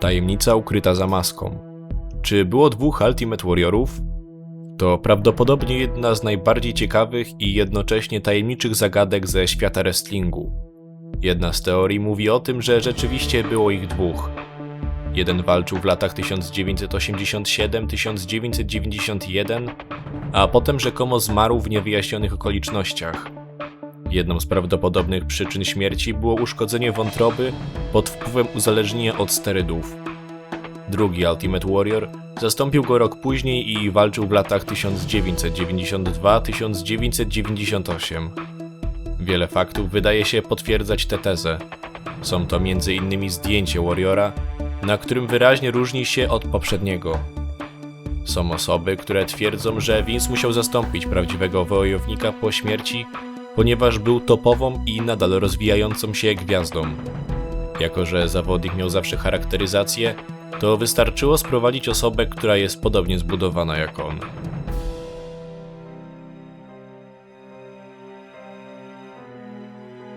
Tajemnica ukryta za maską. Czy było dwóch Ultimate Warriorów? To prawdopodobnie jedna z najbardziej ciekawych i jednocześnie tajemniczych zagadek ze świata wrestlingu. Jedna z teorii mówi o tym, że rzeczywiście było ich dwóch. Jeden walczył w latach 1987-1991, a potem rzekomo zmarł w niewyjaśnionych okolicznościach. Jedną z prawdopodobnych przyczyn śmierci było uszkodzenie wątroby pod wpływem uzależnienia od sterydów. Drugi Ultimate Warrior zastąpił go rok później i walczył w latach 1992-1998. Wiele faktów wydaje się potwierdzać tę tezę. Są to m.in. zdjęcie Warriora, na którym wyraźnie różni się od poprzedniego. Są osoby, które twierdzą, że Vince musiał zastąpić prawdziwego wojownika po śmierci, ponieważ był topową i nadal rozwijającą się gwiazdą. Jako, że zawodnik miał zawsze charakteryzację, to wystarczyło sprowadzić osobę, która jest podobnie zbudowana jak on.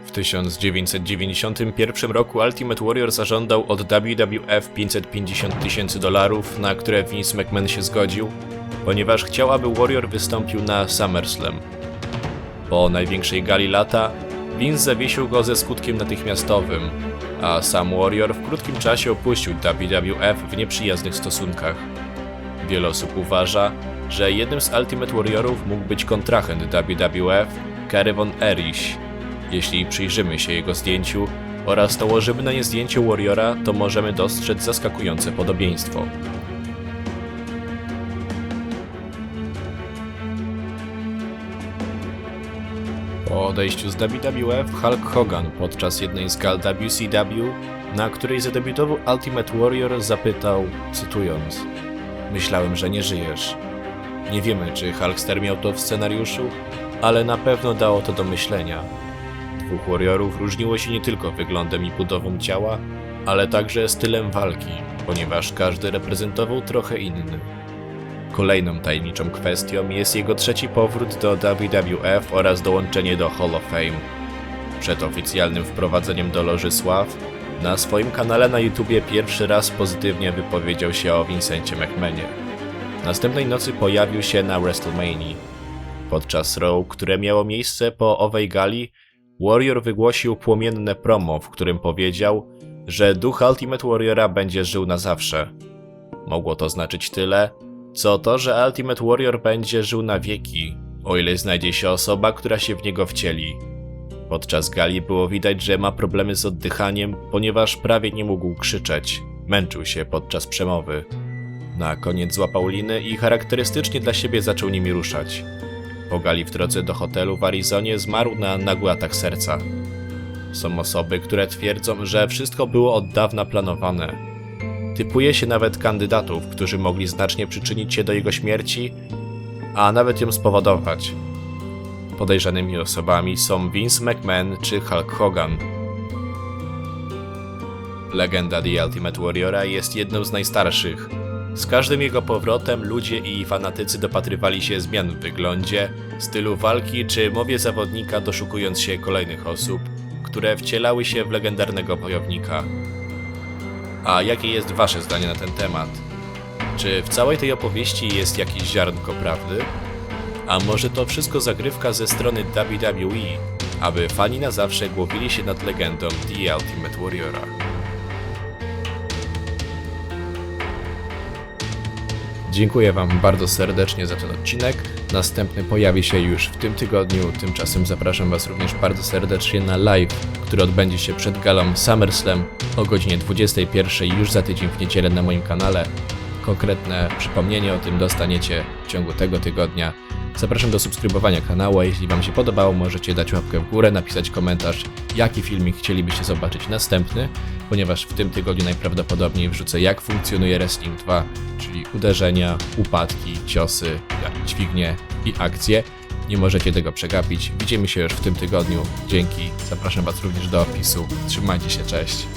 W 1991 roku Ultimate Warrior zażądał od WWF 550 tysięcy dolarów, na które Vince McMahon się zgodził, ponieważ chciał, aby Warrior wystąpił na SummerSlam. Po największej gali lata, Vince zawiesił go ze skutkiem natychmiastowym, a sam Warrior w krótkim czasie opuścił WWF w nieprzyjaznych stosunkach. Wiele osób uważa, że jednym z Ultimate Warriorów mógł być kontrahent WWF, Kerry Von Erich. Jeśli przyjrzymy się jego zdjęciu oraz nałożymy na nie zdjęcie Warriora, to możemy dostrzec zaskakujące podobieństwo. Po odejściu z WWF Hulk Hogan podczas jednej z gal WCW, na której zadebiutował Ultimate Warrior, zapytał, cytując: Myślałem, że nie żyjesz. Nie wiemy, czy Hulkster miał to w scenariuszu, ale na pewno dało to do myślenia. Dwóch Warriorów różniło się nie tylko wyglądem i budową ciała, ale także stylem walki, ponieważ każdy reprezentował trochę inny. Kolejną tajemniczą kwestią jest jego trzeci powrót do WWF oraz dołączenie do Hall of Fame. Przed oficjalnym wprowadzeniem do Loży Sław, na swoim kanale na YouTubie pierwszy raz pozytywnie wypowiedział się o Vincencie McMahenie. Następnej nocy pojawił się na WrestleMania. Podczas Raw, które miało miejsce po owej gali, Warrior wygłosił płomienne promo, w którym powiedział, że duch Ultimate Warriora będzie żył na zawsze. Mogło to znaczyć tyle, co to, że Ultimate Warrior będzie żył na wieki, o ile znajdzie się osoba, która się w niego wcieli. Podczas gali było widać, że ma problemy z oddychaniem, ponieważ prawie nie mógł krzyczeć. Męczył się podczas przemowy. Na koniec złapał liny i charakterystycznie dla siebie zaczął nimi ruszać. Po gali w drodze do hotelu w Arizonie zmarł na nagły atak serca. Są osoby, które twierdzą, że wszystko było od dawna planowane, Typuje się nawet kandydatów, którzy mogli znacznie przyczynić się do jego śmierci, a nawet ją spowodować. Podejrzanymi osobami są Vince McMahon czy Hulk Hogan. Legenda The Ultimate Warriora jest jedną z najstarszych. Z każdym jego powrotem ludzie i fanatycy dopatrywali się zmian w wyglądzie, stylu walki czy mowie zawodnika, doszukując się kolejnych osób, które wcielały się w legendarnego wojownika. A jakie jest Wasze zdanie na ten temat? Czy w całej tej opowieści jest jakieś ziarnko prawdy? A może to wszystko zagrywka ze strony WWE, aby fani na zawsze głowili się nad legendą The Ultimate Warriora? Dziękuję Wam bardzo serdecznie za ten odcinek. Następny pojawi się już w tym tygodniu. Tymczasem zapraszam Was również bardzo serdecznie na live, który odbędzie się przed galą SummerSlam o godzinie 21 już za tydzień w niedzielę na moim kanale. Konkretne przypomnienie o tym dostaniecie w ciągu tego tygodnia. Zapraszam do subskrybowania kanału, a jeśli Wam się podobało, możecie dać łapkę w górę, napisać komentarz, jaki filmik chcielibyście zobaczyć następny, ponieważ w tym tygodniu najprawdopodobniej wrzucę jak funkcjonuje Wrestling 2, czyli uderzenia, upadki, ciosy, dźwignie i akcje. Nie możecie tego przegapić. Widzimy się już w tym tygodniu. Dzięki. Zapraszam Was również do opisu. Trzymajcie się, cześć.